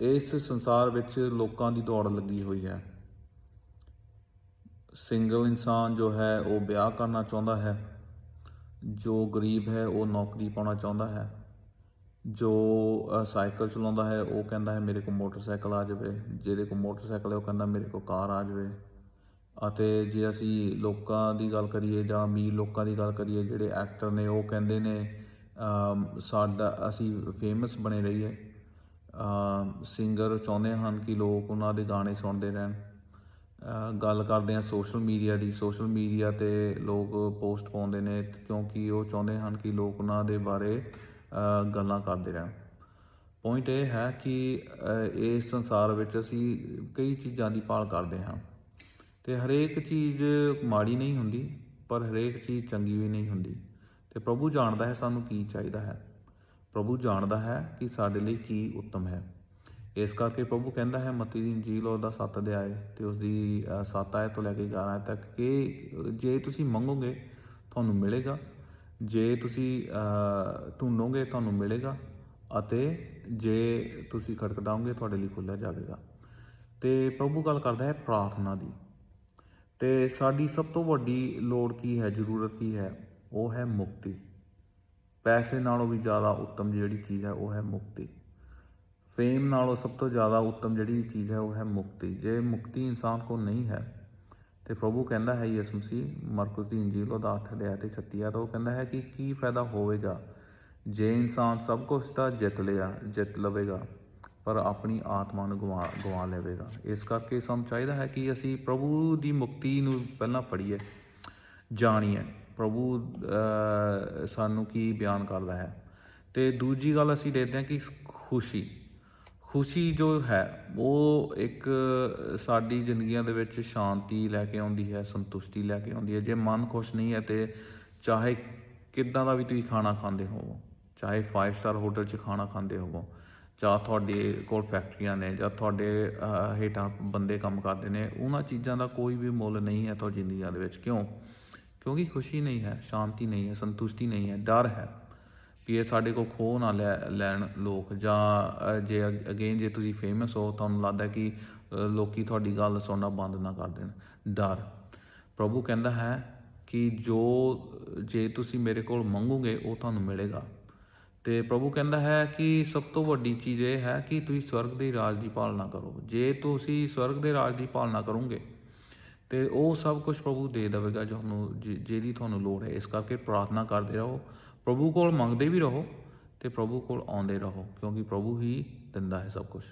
ਇਸ ਸੰਸਾਰ ਵਿੱਚ ਲੋਕਾਂ ਦੀ ਦੌੜ ਲੱਗੀ ਹੋਈ ਹੈ। ਸਿੰਗਲ ਇਨਸਾਨ ਜੋ ਹੈ, ਉਹ ਵਿਆਹ ਕਰਨਾ ਚਾਹੁੰਦਾ ਹੈ। ਜੋ ਗਰੀਬ ਹੈ, ਉਹ ਨੌਕਰੀ ਪਾਉਣਾ ਚਾਹੁੰਦਾ ਹੈ। ਜੋ ਸਾਈਕਲ ਚਲਾਉਂਦਾ ਹੈ, ਉਹ ਕਹਿੰਦਾ ਹੈ, ਮੇਰੇ ਕੋਲ ਮੋਟਰਸਾਈਕਲ ਆ ਜਾਵੇ। ਜਿਹਦੇ ਕੋਲ ਮੋਟਰਸਾਈਕਲ ਹੈ, ਉਹ ਕਹਿੰਦਾ, ਮੇਰੇ ਕੋਲ ਕਾਰ ਆ ਜਾਵੇ। ਅਤੇ ਜੇ ਅਸੀਂ ਲੋਕਾਂ ਦੀ ਗੱਲ ਕਰੀਏ ਜਾਂ ਅਮੀਰ ਲੋਕਾਂ ਦੀ ਗੱਲ ਕਰੀਏ, ਜਿਹੜੇ ਐਕਟਰ ਨੇ, ਉਹ ਕਹਿੰਦੇ ਨੇ ਸਾਡਾ, ਅਸੀਂ ਫੇਮਸ ਬਣੇ ਰਹੀਏ। ਸਿੰਗਰ ਚਾਹੁੰਦੇ ਹਨ ਕਿ ਲੋਕ ਉਹਨਾਂ ਦੇ ਗਾਣੇ ਸੁਣਦੇ ਰਹਿਣ। ਗੱਲ ਕਰਦੇ ਹਾਂ ਸੋਸ਼ਲ ਮੀਡੀਆ ਦੀ। ਸੋਸ਼ਲ ਮੀਡੀਆ ਤੇ ਲੋਕ ਪੋਸਟ ਪਾਉਂਦੇ ਨੇ ਕਿਉਂਕਿ ਉਹ ਚਾਹੁੰਦੇ ਹਨ ਕਿ ਲੋਕ ਉਹਨਾਂ ਦੇ ਬਾਰੇ ਗੱਲਾਂ ਕਰਦੇ ਰਹਿਣ। ਪੁਆਇੰਟ ਇਹ ਹੈ ਕਿ ਇਸ ਸੰਸਾਰ ਵਿੱਚ ਅਸੀਂ ਕਈ ਚੀਜ਼ਾਂ ਦੀ ਭਾਲ ਕਰਦੇ ਹਾਂ। ਤੇ ਹਰੇਕ ਚੀਜ਼ ਮਾੜੀ ਨਹੀਂ ਹੁੰਦੀ, ਪਰ ਹਰੇਕ ਚੀਜ਼ ਚੰਗੀ ਵੀ ਨਹੀਂ ਹੁੰਦੀ। ਤੇ ਪ੍ਰਭੂ ਜਾਣਦਾ ਹੈ ਸਾਨੂੰ ਕੀ ਚਾਹੀਦਾ ਹੈ। ਪ੍ਰਭੂ ਜਾਣਦਾ ਹੈ ਕਿ ਸਾਡੇ ਲਈ ਕੀ ਉੱਤਮ ਹੈ। ਇਸ ਕਰਕੇ ਪ੍ਰਭੂ ਕਹਿੰਦਾ ਹੈ ਮਤੀ ਦੀ ਇੰਜੀਲ ਉਹਦਾ 7 ਅਧਿਆਏ ਤੇ ਉਸ ਦੀ 7 ਆਇਤ ਤੋਂ ਲੈ ਕੇ 11 ਆਇਤ ਤੱਕ ਕਿ ਜੇ ਤੁਸੀਂ ਮੰਗੋਗੇ ਤੁਹਾਨੂੰ ਮਿਲੇਗਾ। ਜੇ ਤੁਸੀਂ ਅ, ਢੂੰਡੋਗੇ ਤੁਹਾਨੂੰ ਮਿਲੇਗਾ ਅਤੇ ਜੇ ਤੁਸੀਂ ਖੜਖੜਾਓਗੇ ਤੁਹਾਡੇ ਲਈ ਖੁੱਲ੍ਹਿਆ ਜਾਵੇਗਾ। ਤੇ ਪ੍ਰਭੂ ਗੱਲ ਕਰਦਾ ਹੈ ਪ੍ਰਾਰਥਨਾ ਦੀ। ਤੇ ਸਾਡੀ ਸਭ ਤੋਂ ਵੱਡੀ ਲੋੜ ਕੀ ਹੈ ਜ਼ਰੂਰਤ ਕੀ ਹੈ? ਉਹ ਹੈ ਮੁਕਤੀ। ਪੈਸੇ ਨਾਲੋਂ ਵੀ ਜ਼ਿਆਦਾ ਉੱਤਮ ਜਿਹੜੀ ਚੀਜ਼ ਹੈ ਉਹ ਹੈ ਮੁਕਤੀ। ਫੇਮ ਨਾਲੋਂ ਸਭ ਤੋਂ ਜ਼ਿਆਦਾ ਉੱਤਮ ਜਿਹੜੀ ਚੀਜ਼ ਹੈ ਉਹ ਹੈ ਮੁਕਤੀ। ਜੇ ਮੁਕਤੀ ਇਨਸਾਨ ਕੋਲ ਨਹੀਂ ਹੈ ਤੇ ਪ੍ਰਭੂ ਕਹਿੰਦਾ ਹੈ ਯਿਸੂ ਮਸੀਹ, ਮਰਕਸ ਦੀ ਇੰਜੀਲ ਉਹਦਾ 8 ਅਧਿਆਇ ਤੇ 36 ਆ ਤਾਂ ਉਹ ਕਹਿੰਦਾ ਹੈ ਕਿ ਕੀ ਫਾਇਦਾ ਹੋਵੇਗਾ? ਜੇ ਇਨਸਾਨ ਸਭ ਕੁਝ ਤਾਂ ਜਿੱਤ ਲਿਆ, ਜਿੱਤ ਲਵੇਗਾ, ਪਰ ਆਪਣੀ ਆਤਮਾ ਨੂੰ ਗਵਾ ਗਵਾ ਲਵੇਗਾ। ਇਸ ਕਰਕੇ ਸਾਨੂੰ ਚਾਹੀਦਾ ਹੈ ਕਿ ਅਸੀਂ ਪ੍ਰਭੂ ਦੀ ਮੁਕਤੀ ਨੂੰ ਪਹਿਲਾਂ ਫੜੀਏ, ਜਾਣੀਏ। ਪ੍ਰਭੂ ਸਾਨੂੰ ਕੀ ਬਿਆਨ ਕਰਦਾ ਹੈ। ਤੇ ਦੂਜੀ ਗੱਲ ਅਸੀਂ ਦੇਖਦੇ ਹਾਂ ਕਿ ਖੁਸ਼ੀ ਖੁਸ਼ੀ ਜੋ ਹੈ, ਉਹ ਇੱਕ ਸਾਡੀ ਜ਼ਿੰਦਗੀਆਂ ਦੇ ਵਿੱਚ ਸ਼ਾਂਤੀ ਲੈ ਕੇ ਆਉਂਦੀ ਹੈ, ਸੰਤੁਸ਼ਟੀ ਲੈ ਕੇ ਆਉਂਦੀ ਹੈ। ਜੇ ਮਨ ਖੁਸ਼ ਨਹੀਂ ਹੈ ਤੇ ਚਾਹੇ ਕਿੱਦਾਂ ਦਾ ਵੀ ਤੁਸੀਂ ਖਾਣਾ ਖਾਂਦੇ ਹੋਵੋ, ਚਾਹੇ 5 ਸਟਾਰ ਹੋਟਲ 'ਚ ਖਾਣਾ ਖਾਂਦੇ ਹੋਵੋ, ਜਾਂ ਤੁਹਾਡੇ ਕੋਲ ਫੈਕਟਰੀਆਂ ਨੇ, ਜਾਂ ਤੁਹਾਡੇ ਹੇਠਾਂ ਬੰਦੇ ਕੰਮ ਕਰਦੇ ਨੇ, ਉਹਨਾਂ ਚੀਜ਼ਾਂ ਦਾ ਕੋਈ ਵੀ ਮੁੱਲ ਨਹੀਂ ਹੈ ਤੁਹਾਡੀ ਜ਼ਿੰਦਗੀਆਂ ਦੇ ਵਿੱਚ। ਕਿਉਂ? ਕਿਉਂਕਿ ਖੁਸ਼ੀ ਨਹੀਂ ਹੈ ਸ਼ਾਂਤੀ ਨਹੀਂ ਹੈ ਸੰਤੁਸ਼ਟੀ ਨਹੀਂ ਹੈ ਡਰ ਹੈ ਵੀ ਇਹ ਸਾਡੇ ਕੋਲ ਖੋਹ ਨਾ ਲੈ ਲੈਣ ਲੋਕ ਜਾਂ ਜੇ ਅਗੇਨ ਜੇ ਤੁਸੀਂ ਫੇਮਸ ਹੋ ਤੁਹਾਨੂੰ ਲੱਗਦਾ ਕਿ ਅ, ਲੋਕੀ ਤੁਹਾਡੀ ਗੱਲ ਸੁਣਨਾ ਬੰਦ ਨਾ ਕਰ ਦੇਣ। ਡਰ। ਪ੍ਰਭੂ ਕਹਿੰਦਾ ਹੈ ਕਿ ਜੋ ਜੇ ਤੁਸੀਂ ਮੇਰੇ ਕੋਲ ਮੰਗੋਗੇ ਉਹ ਤੁਹਾਨੂੰ ਮਿਲੇਗਾ। ਤੇ ਪ੍ਰਭੂ ਕਹਿੰਦਾ ਹੈ ਕਿ ਸਭ ਤੋਂ ਵੱਡੀ ਚੀਜ਼ ਇਹ ਹੈ ਕਿ ਤੁਸੀਂ ਸਵਰਗ ਦੇ ਰਾਜ ਦੀ ਪਾਲਣਾ ਕਰੋ। ਜੇ ਤੁਸੀਂ ਸਵਰਗ ਦੇ ਰਾਜ ਦੀ ਪਾਲਣਾ ਕਰੋਗੇ ਤੇ ਉਹ ਸਭ ਕੁਝ ਪ੍ਰਭੂ ਦੇ ਦੇਵੇਗਾ ਤੁਹਾਨੂੰ ਜਿ- ਜਿਹਦੀ ਤੁਹਾਨੂੰ ਲੋੜ ਹੈ। ਇਸ ਕਰਕੇ ਪ੍ਰਾਰਥਨਾ ਕਰਦੇ ਰਹੋ। ਪ੍ਰਭੂ ਕੋਲ ਮੰਗਦੇ ਵੀ ਰਹੋ ਤੇ ਪ੍ਰਭੂ ਕੋਲ ਆਉਂਦੇ ਰਹੋ, ਕਿਉਂਕਿ ਪ੍ਰਭੂ ਹੀ ਦਿੰਦਾ ਹੈ ਸਭ ਕੁਝ